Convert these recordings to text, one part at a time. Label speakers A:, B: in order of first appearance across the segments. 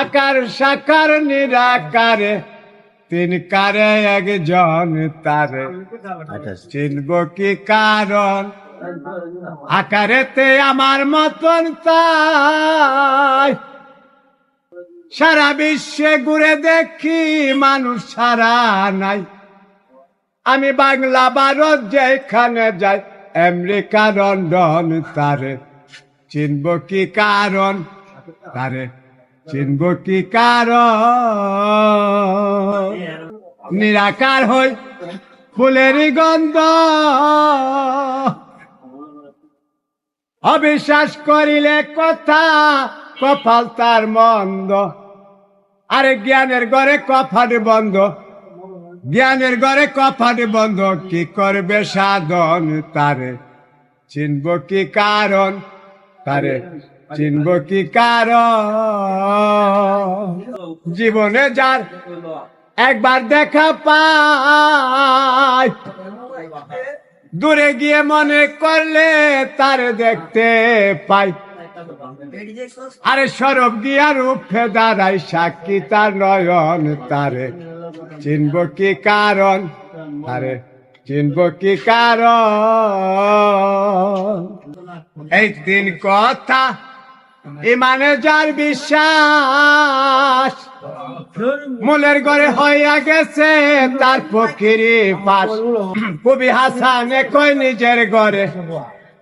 A: আকার সাকার নিরাকারে, তিন কারে একজন তারে। চিনব কি কারণ? আকারেতে আমার মতন তাই। সারা বিশ্বে ঘুরে দেখি মানুষ সারা নাই। আমি বাংলা ভারত যেখানে যাই, আমেরিকা, লন্ডন, তারে। চিনব কি কারণ? তারে চিনব কি কারণ? নিরাকার হই ফুলেরই গন্ধ। অবিশ্বাস করিলে কথা কপাল তার মন্দ। আরে জ্ঞানের গড়ে কফাট বন্ধ। জ্ঞানের গড়ে কপাট বন্ধ, কি করবে সাধন তারে? চিনব কি কারণ? তারে চিনব কি কারণ? জীবনে যার একবার দেখা পায় দূরে গিয়ে মনে করলে তার দেখতে পাই। আরে সরব গিয়া রূপে দাঁড়াই সাক্ষী তার নয়ন তারে। চিনব কি কারণ? আরে চিনব কি কারণ? এই তিন কথা ইমানে যার বিশ্বাস। মূলের ঘরে হইয়া গেছে, তার ফকিরি পাশ। কবি হাসানে কই নিজের ঘরে,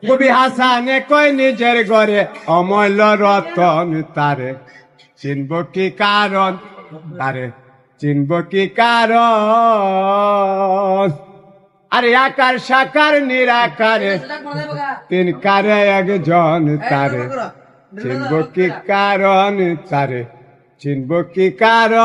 A: কবি হাসানে কই নিজের ঘরে, অমূল্য রতন তারে। চিনব কি কারণ? তারে চিনব কি কারণ? আরে আকার সাকার নিরাকারে, তিন কারে একজন তারে। চিনব কি কারণ তারে চিনব কি কারণ?